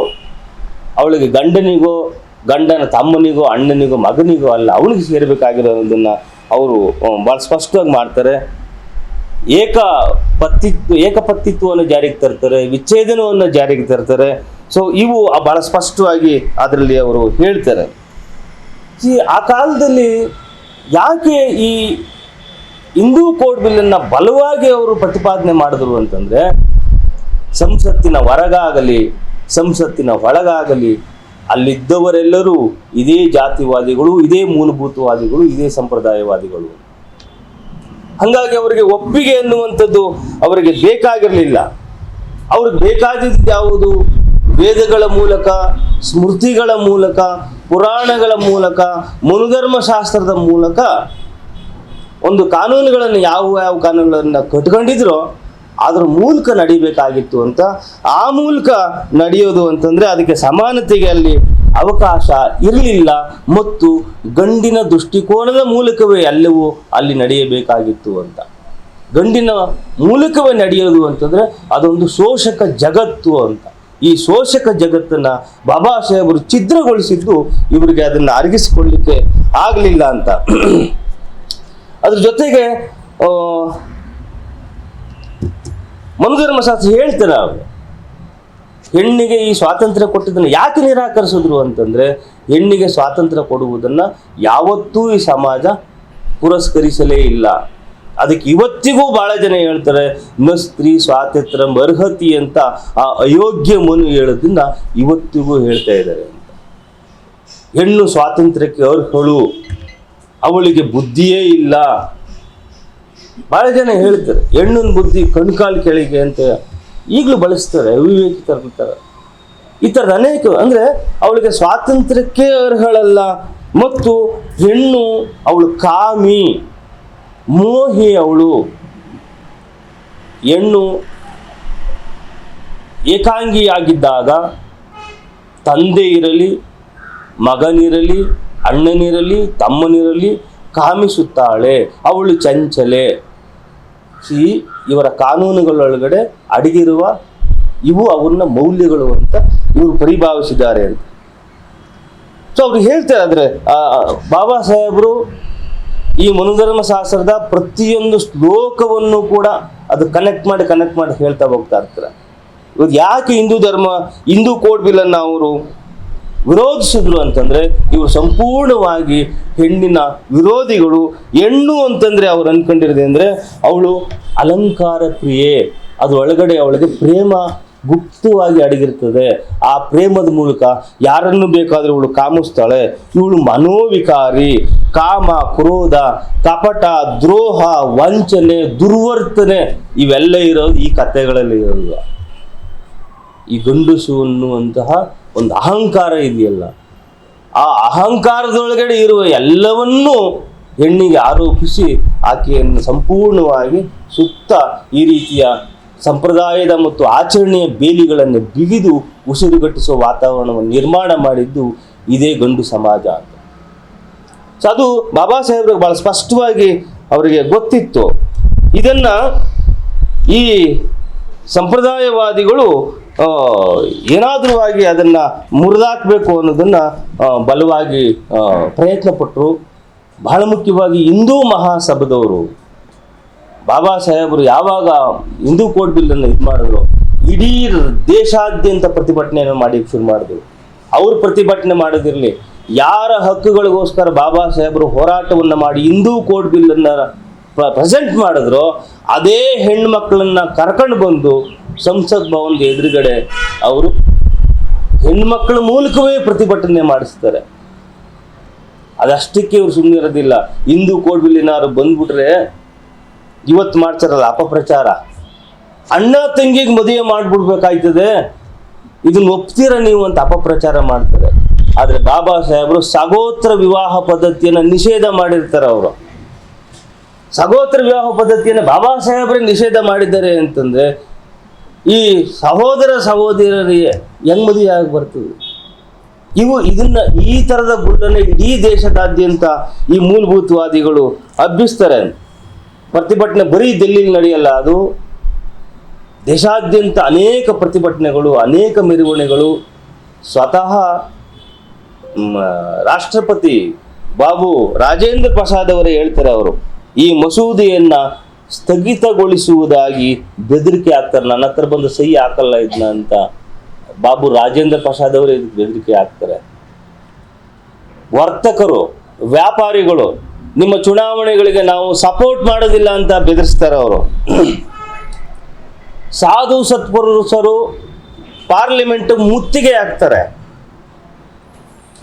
ಅವಳಿಗೆ ಗಂಡನಿಗೋ ಗಂಡನ ತಮ್ಮನಿಗೂ, ಅಣ್ಣನಿಗೂ, ಮಗನಿಗೂ ಅಲ್ಲ, ಅವನಿಗೆ ಸೇರಬೇಕಾಗಿರೋದನ್ನ ಅವರು ಭಾಳ ಸ್ಪಷ್ಟವಾಗಿ ಮಾಡ್ತಾರೆ. ಏಕ ಪತ್ತಿತ್ವ ಏಕಪತ್ತಿತ್ವವನ್ನು ಜಾರಿಗೆ ತರ್ತಾರೆ, ವಿಚ್ಛೇದನವನ್ನು ಜಾರಿಗೆ ತರ್ತಾರೆ. ಸೊ ಇವು ಬಹಳ ಸ್ಪಷ್ಟವಾಗಿ ಅದರಲ್ಲಿ ಅವರು ಹೇಳ್ತಾರೆ. ಈ, ಆ ಕಾಲದಲ್ಲಿ ಯಾಕೆ ಈ ಹಿಂದೂ ಕೋಡ್ ಬಿಲ್ಲನ್ನು ಬಲವಾಗಿ ಅವರು ಪ್ರತಿಪಾದನೆ ಮಾಡಿದ್ರು ಅಂತಂದ್ರೆ, ಸಂಸತ್ತಿನ ಹೊರಗಾಗಲಿ ಸಂಸತ್ತಿನ ಒಳಗಾಗಲಿ ಅಲ್ಲಿದ್ದವರೆಲ್ಲರೂ ಇದೇ ಜಾತಿವಾದಿಗಳು, ಇದೇ ಮೂಲಭೂತವಾದಿಗಳು, ಇದೇ ಸಂಪ್ರದಾಯವಾದಿಗಳು. ಹಂಗಾಗಿ ಅವರಿಗೆ ಒಪ್ಪಿಗೆ ಎನ್ನುವಂಥದ್ದು ಅವರಿಗೆ ಬೇಕಾಗಿರಲಿಲ್ಲ. ಅವ್ರಿಗೆ ಬೇಕಾದದ್ದು ಯಾವುದು? ವೇದಗಳ ಮೂಲಕ, ಸ್ಮೃತಿಗಳ ಮೂಲಕ, ಪುರಾಣಗಳ ಮೂಲಕ, ಮನುಧರ್ಮಶಾಸ್ತ್ರದ ಮೂಲಕ ಒಂದು ಕಾನೂನುಗಳನ್ನು ಯಾವ ಯಾವ ಕಾನೂನುಗಳನ್ನು ಕಟ್ಕೊಂಡಿದ್ರೋ ಅದ್ರ ಮೂಲಕ ನಡಿಬೇಕಾಗಿತ್ತು ಅಂತ, ಆ ಮೂಲಕ ನಡೆಯೋದು ಅಂತಂದ್ರೆ ಅದಕ್ಕೆ ಸಮಾನತೆಗೆ ಅಲ್ಲಿ ಅವಕಾಶ ಇರಲಿಲ್ಲ ಮತ್ತು ಗಂಡಿನ ದೃಷ್ಟಿಕೋನದ ಮೂಲಕವೇ ಎಲ್ಲವೂ ಅಲ್ಲಿ ನಡೆಯಬೇಕಾಗಿತ್ತು ಅಂತ. ಗಂಡಿನ ಮೂಲಕವೇ ನಡೆಯೋದು ಅಂತಂದ್ರೆ ಅದೊಂದು ಶೋಷಕ ಜಗತ್ತು ಅಂತ. ಈ ಶೋಷಕ ಜಗತ್ತನ್ನ ಬಾಬಾ ಸಾಹೇಬರು ಛಿದ್ರಗೊಳಿಸಿದ್ದು ಇವರಿಗೆ ಅದನ್ನ ಅರಗಿಸಿಕೊಳ್ಳಿಕ್ಕೆ ಆಗಲಿಲ್ಲ ಅಂತ. ಅದ್ರ ಜೊತೆಗೆ ಮನುಧರ್ಮಶಾಸ್ತ್ರ ಹೇಳ್ತಾರೆ ಹೆಣ್ಣಿಗೆ ಈ ಸ್ವಾತಂತ್ರ್ಯ ಕೊಟ್ಟಿದ್ದನ್ನು ಯಾಕೆ ನಿರಾಕರಿಸಿದ್ರು ಅಂತಂದ್ರೆ ಹೆಣ್ಣಿಗೆ ಸ್ವಾತಂತ್ರ್ಯ ಕೊಡುವುದನ್ನ ಯಾವತ್ತೂ ಈ ಸಮಾಜ ಪುರಸ್ಕರಿಸಲೇ ಇಲ್ಲ. ಅದಕ್ಕೆ ಇವತ್ತಿಗೂ ಬಹಳ ಜನ ಹೇಳ್ತಾರೆ, ನ ಸ್ತ್ರೀ ಸ್ವಾತಂತ್ರ್ಯ ಅರ್ಹತಿ ಅಂತ ಆ ಅಯೋಗ್ಯ ಮನು ಹೇಳೋದನ್ನ ಇವತ್ತಿಗೂ ಹೇಳ್ತಾ ಇದ್ದಾರೆ ಹೆಣ್ಣು ಸ್ವಾತಂತ್ರ್ಯಕ್ಕೆ ಅರ್ಹಳು. ಅವಳಿಗೆ ಬುದ್ಧಿಯೇ ಇಲ್ಲ. ಬಹಳ ಜನ ಹೇಳ್ತಾರೆ ಹೆಣ್ಣಿನ ಬುದ್ಧಿ ಕಣ್ಕಾಲು ಕೆಳಗೆ ಅಂತ ಈಗಲೂ ಬಳಸ್ತಾರೆ, ಅವಿವೇಕಿ ತರ್ತಾರೆ. ಈ ಥರದ ಅನೇಕ, ಅಂದರೆ ಅವಳಿಗೆ ಸ್ವಾತಂತ್ರ್ಯಕ್ಕೆ ಅರ್ಹಳಲ್ಲ, ಮತ್ತು ಹೆಣ್ಣು ಅವಳು ಕಾಮಿ, ಮೋಹಿ ಅವಳು. ಹೆಣ್ಣು ಏಕಾಂಗಿಯಾಗಿದ್ದಾಗ ತಂದೆ ಇರಲಿ, ಮಗನಿರಲಿ, ಅಣ್ಣನಿರಲಿ, ತಮ್ಮನಿರಲಿ ಕಾಮಿಸುತ್ತಾಳೆ ಅವಳು ಚಂಚಲೆ. ಸಿ ಇವರ ಕಾನೂನುಗಳೊಳಗಡೆ ಅಡಗಿರುವ ಇವು ಅವನ್ನ ಮೌಲ್ಯಗಳು ಅಂತ ಇವರು ಪರಿಭಾವಿಸಿದ್ದಾರೆ ಅಂತ. ಸೊ ಅವ್ರು ಹೇಳ್ತಾರೆ ಅಂದ್ರೆ ಆ, ಬಾಬಾ ಸಾಹೇಬರು ಈ ಮನೋಧರ್ಮ ಶಾಸ್ತ್ರದ ಪ್ರತಿಯೊಂದು ಶ್ಲೋಕವನ್ನು ಕೂಡ ಅದು ಕನೆಕ್ಟ್ ಮಾಡಿ ಕನೆಕ್ಟ್ ಮಾಡಿ ಹೇಳ್ತಾ ಹೋಗ್ತಾ ಇರ್ತಾರೆ. ಇವತ್ತು ಯಾಕೆ ಹಿಂದೂ ಧರ್ಮ ಹಿಂದೂ ಕೋಡ್ ಬಿಲ್ಲನ್ನು ಅವರು? ವಿರೋಧಿಸಿದ್ರು ಅಂತಂದ್ರೆ ಇವರು ಸಂಪೂರ್ಣವಾಗಿ ಹೆಣ್ಣಿನ ವಿರೋಧಿಗಳು. ಹೆಣ್ಣು ಅಂತಂದ್ರೆ ಅವ್ರು ಅಂದ್ಕೊಂಡಿರೋದೆ ಅಂದರೆ ಅವಳು ಅಲಂಕಾರ ಪ್ರಿಯೆ. ಒಳಗಡೆ ಅವಳಿಗೆ ಪ್ರೇಮ ಗುಪ್ತವಾಗಿ ಅಡಗಿರ್ತದೆ. ಆ ಪ್ರೇಮದ ಮೂಲಕ ಯಾರನ್ನು ಬೇಕಾದರೂ ಇವಳು ಕಾಮಿಸ್ತಾಳೆ. ಇವಳು ಮನೋವಿಕಾರಿ, ಕಾಮ, ಕ್ರೋಧ, ಕಪಟ, ದ್ರೋಹ, ವಂಚನೆ, ದುರ್ವರ್ತನೆ ಇವೆಲ್ಲ ಇರೋದು ಈ ಕಥೆಗಳಲ್ಲಿ ಇರೋದು. ಈ ಗಂಡಸು ಅನ್ನುವಂತಹ ಒಂದು ಅಹಂಕಾರ ಇದೆಯಲ್ಲ, ಆ ಅಹಂಕಾರದೊಳಗಡೆ ಇರುವ ಎಲ್ಲವನ್ನೂ ಹೆಣ್ಣಿಗೆ ಆರೋಪಿಸಿ ಆಕೆಯನ್ನು ಸಂಪೂರ್ಣವಾಗಿ ಸುತ್ತ ಈ ರೀತಿಯ ಸಂಪ್ರದಾಯದ ಮತ್ತು ಆಚರಣೆಯ ಬೇಲಿಗಳನ್ನು ಬಿಗಿದು ಉಸಿರುಗಟ್ಟಿಸುವ ವಾತಾವರಣವನ್ನು ನಿರ್ಮಾಣ ಮಾಡಿದ್ದು ಇದೇ ಗಂಡು ಸಮಾಜ ಅಂತ. ಸೊ ಅದು ಬಾಬಾ ಸಾಹೇಬ್ರಿಗೆ ಬಹಳ ಸ್ಪಷ್ಟವಾಗಿ ಅವರಿಗೆ ಗೊತ್ತಿತ್ತು. ಇದನ್ನ ಈ ಸಂಪ್ರದಾಯವಾದಿಗಳು ಏನಾದರೂ ಆಗಿ ಅದನ್ನ ಮುರಿದಾಕಬೇಕು ಅನ್ನೋದನ್ನ ಬಲವಾಗಿ ಪ್ರಯತ್ನ ಪಟ್ಟರು ಬಹಳ ಮುಖ್ಯವಾಗಿ ಹಿಂದೂ ಮಹಾಸಭದವರು, ಬಾಬಾ ಸಾಹೇಬರು ಯಾವಾಗ ಹಿಂದೂ ಕೋಡ್ ಬಿಲ್ ಅನ್ನು ಇದು ಮಾಡಿದ್ರು, ಇಡೀ ದೇಶಾದ್ಯಂತ ಪ್ರತಿಭಟನೆಯನ್ನು ಮಾಡಿ ಶುರು ಮಾಡಿದ್ರು. ಅವ್ರು ಪ್ರತಿಭಟನೆ ಮಾಡೋದಿರಲಿ. ಯಾರ ಹಕ್ಕುಗಳಿಗೋಸ್ಕರ ಬಾಬಾ ಸಾಹೇಬರು ಹೋರಾಟವನ್ನು ಮಾಡಿ ಹಿಂದೂ ಕೋಡ್ ಬಿಲ್ ಪ್ರೆಸೆಂಟ್ ಮಾಡಿದ್ರು, ಅದೇ ಹೆಣ್ಮಕ್ಳನ್ನ ಕರ್ಕೊಂಡು ಬಂದು ಸಂಸತ್ ಭವನದ ಎದುರುಗಡೆ ಅವರು ಹೆಣ್ಮಕ್ಳ ಮೂಲಕವೇ ಪ್ರತಿಭಟನೆ ಮಾಡಿಸ್ತಾರೆ. ಅದಷ್ಟಕ್ಕೆ ಇವ್ರು ಸುಮ್ಮನೆ ಇರೋದಿಲ್ಲ. ಹಿಂದೂ ಕೋಡ್ ಬಿಲ್ ಬಂದ್ಬಿಟ್ರೆ ಇವತ್ತು ಮಾಡ್ತಾರಲ್ಲ ಅಪಪ್ರಚಾರ. ಅಣ್ಣ ತಂಗಿಗೆ ಮದುವೆ ಮಾಡ್ಬಿಡ್ಬೇಕಾಯ್ತದೆ. ಇದನ್ನ ಒಪ್ತೀರ ನೀವು ಅಂತ ಅಪಪ್ರಚಾರ ಮಾಡ್ತಾರೆ. ಆದ್ರೆ ಬಾಬಾ ಸಾಹೇಬರು ಸಗೋತ್ರ ವಿವಾಹ ಪದ್ಧತಿಯನ್ನ ನಿಷೇಧ ಮಾಡಿರ್ತಾರೆ ಅವರು. ಸಗೋತ್ರ ವಿವಾಹ ಪದ್ಧತಿಯನ್ನು ಬಾಬಾ ಸಾಹೇಬರೇ ನಿಷೇಧ ಮಾಡಿದ್ದಾರೆ ಅಂತಂದ್ರೆ ಈ ಸಹೋದರ ಸಹೋದರರಿಗೆ ಹೆಂಗ್ ಮದುವೆ ಆಗಿ ಬರ್ತದೆ. ಇವು ಇದನ್ನ ಈ ತರದ ಗುಳ್ಳನ್ನ ಇಡೀ ದೇಶದಾದ್ಯಂತ ಈ ಮೂಲಭೂತವಾದಿಗಳು ಹಬ್ಬಿಸ್ತಾರೆ ಪ್ರತಿಭಟನೆ ಬರೀ ದಿಲ್ಲಿಲಿ ನಡೆಯಲ್ಲ, ಅದು ದೇಶಾದ್ಯಂತ ಅನೇಕ ಪ್ರತಿಭಟನೆಗಳು, ಅನೇಕ ಮೆರವಣಿಗೆಗಳು ಸ್ವತಃ ರಾಷ್ಟ್ರಪತಿ ಬಾಬು ರಾಜೇಂದ್ರ ಪ್ರಸಾದ್ ಅವರೇ ಹೇಳ್ತಾರೆ ಅವರು. ಈ ಮಸೂದೆಯನ್ನ ಸ್ಥಗಿತಗೊಳಿಸುವುದಾಗಿ ಬೆದರಿಕೆ ಹಾಕ್ತಾರೆ. ನನ್ನ ಹತ್ರ ಬಂದು ಸಹಿ ಹಾಕಲ್ಲ ಇದನ್ನ ಅಂತ ಬಾಬು ರಾಜೇಂದ್ರ ಪ್ರಸಾದ್ ಅವರು ಇದಕ್ಕೆ ಬೆದರಿಕೆ ಹಾಕ್ತಾರೆ. ವರ್ತಕರು, ವ್ಯಾಪಾರಿಗಳು, ನಿಮ್ಮ ಚುನಾವಣೆಗಳಿಗೆ ನಾವು ಸಪೋರ್ಟ್ ಮಾಡೋದಿಲ್ಲ ಅಂತ ಬೆದರಿಸ್ತಾರೆ ಅವರು. ಸಾಧು ಸತ್ಪುರುಷರು ಪಾರ್ಲಿಮೆಂಟ್ ಮುತ್ತಿಗೆ ಹಾಕ್ತಾರೆ.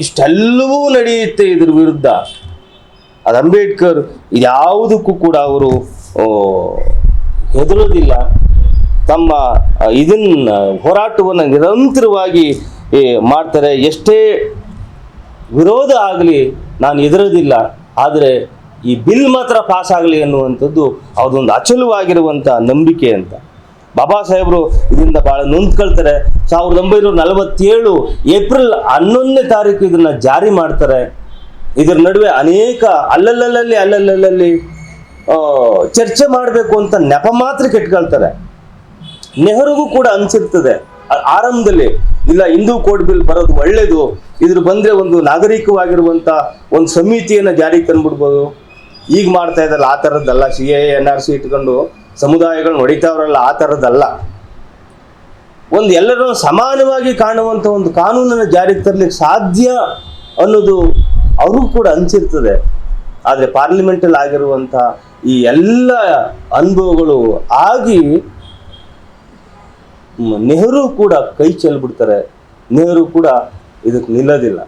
ಇಷ್ಟೆಲ್ಲವೂ ನಡೆಯುತ್ತೆ ಇದ್ರ ವಿರುದ್ಧ. ಅದು ಅಂಬೇಡ್ಕರ್ ಯಾವುದಕ್ಕೂ ಕೂಡ ಅವರು ಹೆದರೋದಿಲ್ಲ ತಮ್ಮ ಇದನ್ನ ಹೋರಾಟವನ್ನು ನಿರಂತರವಾಗಿ ಮಾಡ್ತಾರೆ. ಎಷ್ಟೇ ವಿರೋಧ ಆಗಲಿ, ನಾನು ಎದುರೋದಿಲ್ಲ ಆದರೆ, ಈ ಬಿಲ್ ಮಾತ್ರ ಪಾಸ್ ಆಗಲಿ ಅನ್ನುವಂಥದ್ದು ಅದೊಂದು ಅಚಲವಾಗಿರುವಂಥ ನಂಬಿಕೆ ಅಂತ. ಬಾಬಾ ಸಾಹೇಬರು ಇದರಿಂದ ಬಹಳ ನೊಂದ್ಕೊಳ್ತಾರೆ. ಸಾವಿರದ ಒಂಬೈನೂರ ನಲವತ್ತೇಳು ಏಪ್ರಿಲ್ ಹನ್ನೊಂದನೇ ತಾರೀಕು ಇದನ್ನ ಜಾರಿ ಮಾಡ್ತಾರೆ. ಇದರ ನಡುವೆ ಅನೇಕ ಅಲ್ಲಲ್ಲಲ್ಲಿ ಅಲ್ಲಲ್ಲಲ್ಲಿ ಚರ್ಚೆ ಮಾಡಬೇಕು ಅಂತ ನೆಪ ಮಾತ್ರ ಕೆಟ್ಕೊಳ್ತಾರೆ. ನೆಹರುಗೂ ಕೂಡ ಅನ್ಸಿರ್ತದೆ. ಆರಂಭದಲ್ಲಿ, ಇಲ್ಲ, ಹಿಂದೂ ಕೋಡ್ ಬಿಲ್ ಬರೋದು ಒಳ್ಳೇದು, ಇದ್ರ ಬಂದ್ರೆ ಒಂದು ನಾಗರಿಕವಾಗಿರುವಂತ ಒಂದು ಸಮಿತಿಯನ್ನ ಜಾರಿಗೆ ತಂದ್ಬಿಡ್ಬೋದು. ಈಗ ಮಾಡ್ತಾ ಇದ್ದಲ್ಲ ಆ ಥರದ್ದಲ್ಲ C A, N R C ಇಟ್ಕೊಂಡು ಸಮುದಾಯಗಳನ್ನ ಹೊಡಿತಾವ್ರಲ್ಲ ಆ ಥರದ್ದಲ್ಲ ಒಂದು ಎಲ್ಲರೂ ಸಮಾನವಾಗಿ ಕಾಣುವಂತ ಒಂದು ಕಾನೂನನ್ನು ಜಾರಿಗೆ ತರಲಿಕ್ಕೆ ಸಾಧ್ಯ ಅನ್ನೋದು ಅವ್ರಿಗೂ ಕೂಡ ಅನ್ಸಿರ್ತದೆ. ಆದರೆ ಪಾರ್ಲಿಮೆಂಟಲ್ಲಿ ಆಗಿರುವಂಥ ಈ ಎಲ್ಲ ಅನುಭವಗಳು ಆಗಿ ನೆಹರು ಕೂಡ ಕೈ ಚೆಲ್ಬಿಡ್ತಾರೆ. ನೆಹರು ಕೂಡ ಇದಕ್ಕೆ ನಿಲ್ಲೋದಿಲ್ಲ.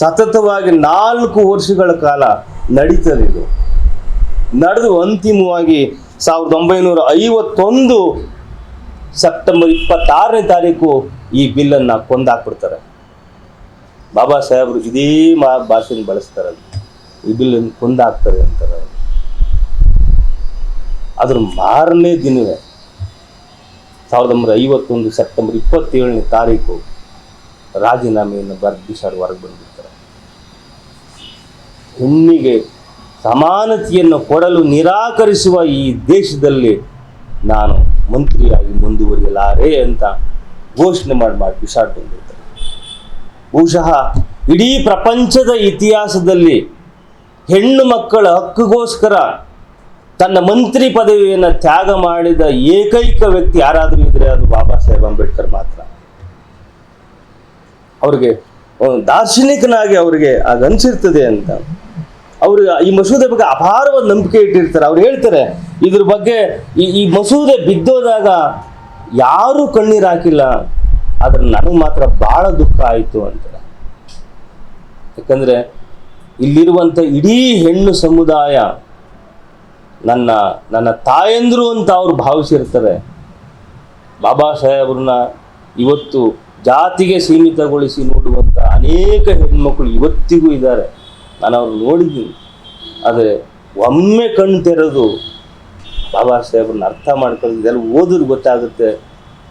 ಸತತವಾಗಿ ನಾಲ್ಕು ವರ್ಷಗಳ ಕಾಲ ನಡೀತದೆ ಇದು. ನಡೆದು ಅಂತಿಮವಾಗಿ ಸಾವಿರದ ಒಂಬೈನೂರ ಐವತ್ತೊಂದು ಸೆಪ್ಟೆಂಬರ್ ಇಪ್ಪತ್ತಾರನೇ ತಾರೀಕು ಈ ಬಿಲ್ಲನ್ನು ಕೊಂದಾಕ್ಬಿಡ್ತಾರೆ. ಬಾಬಾ ಸಾಹೇಬರು ಇದೇ ಮಾ ಭಾಷೆನ ಬಳಸ್ತಾರೆ. ಈ ಬಿಲ್ಲನ್ನು ಕೊಂದಾಕ್ತಾರೆ ಅಂತಾರೆ. ಅದ್ರ ಮಾರನೇ ದಿನವೇ ಸಾವಿರದ ಒಂಬೈನೂರ ಐವತ್ತೊಂದು ಸೆಪ್ಟೆಂಬರ್ ಇಪ್ಪತ್ತೇಳನೇ ತಾರೀಕು ರಾಜೀನಾಮೆಯನ್ನು ಬರ್ದು ಸರ್ ಹೊರಗೆ ಬಂದಿರ್ತಾರೆ. ಹೆಣ್ಣಿಗೆ ಸಮಾನತೆಯನ್ನು ಕೊಡಲು ನಿರಾಕರಿಸುವ ಈ ದೇಶದಲ್ಲಿ ನಾನು ಮಂತ್ರಿಯಾಗಿ ಮುಂದುವರಿಯಲಾರೆ ಅಂತ ಘೋಷಣೆ ಮಾಡಿ ಮಾಡಿ ಬಿಸಾಡ್ ಬಂದಿರ್ತಾರೆ. ಬಹುಶಃ ಇಡೀ ಪ್ರಪಂಚದ ಇತಿಹಾಸದಲ್ಲಿ ಹೆಣ್ಣು ಮಕ್ಕಳ ಹಕ್ಕಿಗೋಸ್ಕರ ತನ್ನ ಮಂತ್ರಿ ಪದವಿಯನ್ನು ತ್ಯಾಗ ಮಾಡಿದ ಏಕೈಕ ವ್ಯಕ್ತಿ ಯಾರಾದರೂ ಇದ್ರೆ ಅದು ಬಾಬಾ ಸಾಹೇಬ್ ಅಂಬೇಡ್ಕರ್ ಮಾತ್ರ. ಅವ್ರಿಗೆ ದಾರ್ಶನಿಕನಾಗಿ ಅವರಿಗೆ ಅದು ಅನ್ಸಿರ್ತದೆ ಅಂತ. ಅವರು ಈ ಮಸೂದೆ ಬಗ್ಗೆ ಅಪಾರವಾದ ನಂಬಿಕೆ ಇಟ್ಟಿರ್ತಾರೆ. ಅವ್ರು ಹೇಳ್ತಾರೆ, ಇದ್ರ ಬಗ್ಗೆ ಈ ಈ ಮಸೂದೆ ಬಿದ್ದೋದಾಗ ಯಾರೂ ಕಣ್ಣೀರು ಹಾಕಿಲ್ಲ, ಆದ್ರೆ ನನಗೆ ಮಾತ್ರ ಬಹಳ ದುಃಖ ಆಯಿತು ಅಂತಾರೆ ಯಾಕಂದ್ರೆ ಇಲ್ಲಿರುವಂಥ ಇಡೀ ಹೆಣ್ಣು ಸಮುದಾಯ ನನ್ನ ನನ್ನ ತಾಯಂದರು ಅಂತ ಅವರು ಭಾವಿಸಿರ್ತಾರೆ. ಬಾಬಾ ಸಾಹೇಬ್ರನ್ನ ಇವತ್ತು ಜಾತಿಗೆ ಸೀಮಿತಗೊಳಿಸಿ ನೋಡುವಂಥ ಅನೇಕ ಹೆಣ್ಮಕ್ಳು ಇವತ್ತಿಗೂ ಇದ್ದಾರೆ. ನಾನು ಅವ್ರು ನೋಡಿದ್ದೀನಿ. ಆದರೆ ಒಮ್ಮೆ ಕಣ್ಣು ತೆರೆದು ಬಾಬಾ ಸಾಹೇಬ್ರನ್ನ ಅರ್ಥ ಮಾಡ್ಕೊಂಡು ಇದೆಲ್ಲ ಓದಿದ್ರೆ ಗೊತ್ತಾಗುತ್ತೆ.